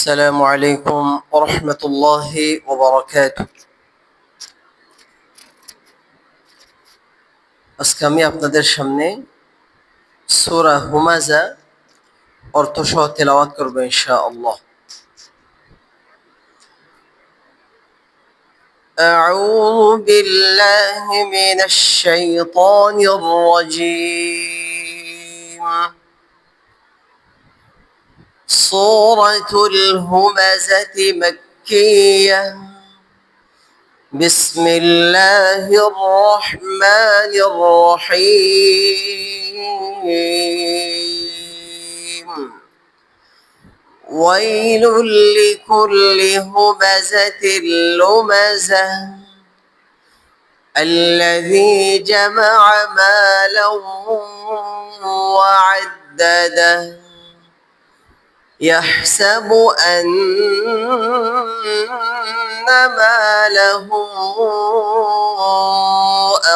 السلام عليكم ورحمة الله وبركاته আজকে আমি আপনাদের সামনে সূরা হুমাজা অর্থ সহ তেলাওয়াত করব ইনশাআল্লাহ أعوذ بالله من الشيطان الرجيم سورة الهمزة مكية. بسم الله الرحمن الرحيم. ويل لكل همزة لمزة. الذي جمع مالا وعدده. يحسب أن ماله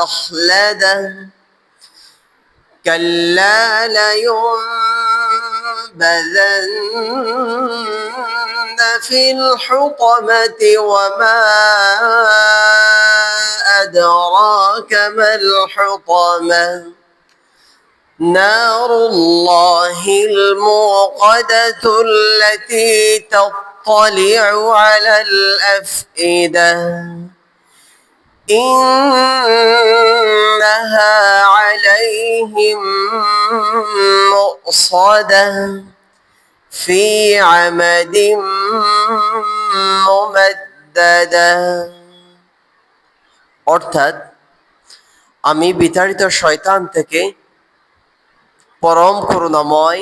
أخلده. كلا لينبذن في الحطمة وما أدراك ما الحطمة. نار الله الموقدة التي تطلع على الأفئدة إنها عليهم مؤصدة في عمد ممددة অর্থাৎ আমি বিতাড়িত শয়তান থেকে পরম করুণাময়,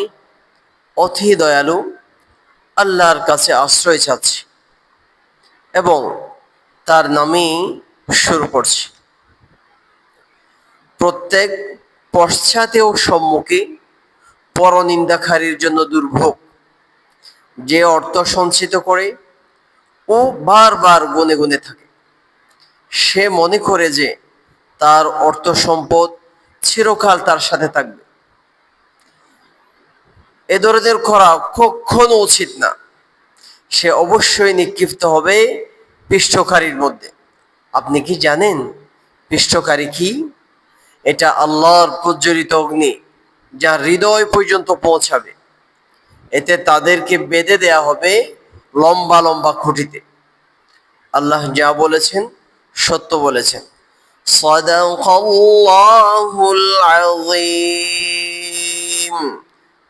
অতি দয়ালু, আল্লাহর কাছে আশ্রয় চাচ্ছি এবং তার নামেই শুরু করছি। প্রত্যেক পশ্চাতে ও সম্মুখে পরনিন্দাকারীর জন্য দুর্ভোগ, যে অর্থ সঞ্চিত করে ও বারবার গুনে গুনে থাকে, সে মনে করে যে তার অর্থ সম্পদ চিরকাল তার সাথে থাকবে। এ ধরনের করা কখনো উচিত না। সে অবশ্যই নিক্ষিপ্ত হবে পৃষ্ঠকারীর মধ্যে। আপনি কি জানেন পৃষ্ঠকারী কি? এটা আল্লাহর প্রজ্বলিত অগ্নি যা হৃদয় পর্যন্ত পৌঁছাবে। এতে তাদেরকে বেঁধে দেয়া হবে লম্বা লম্বা খুঁটিতে। আল্লাহ যা বলেছেন, সত্য বলেছেন। সদাকাল্লাহুল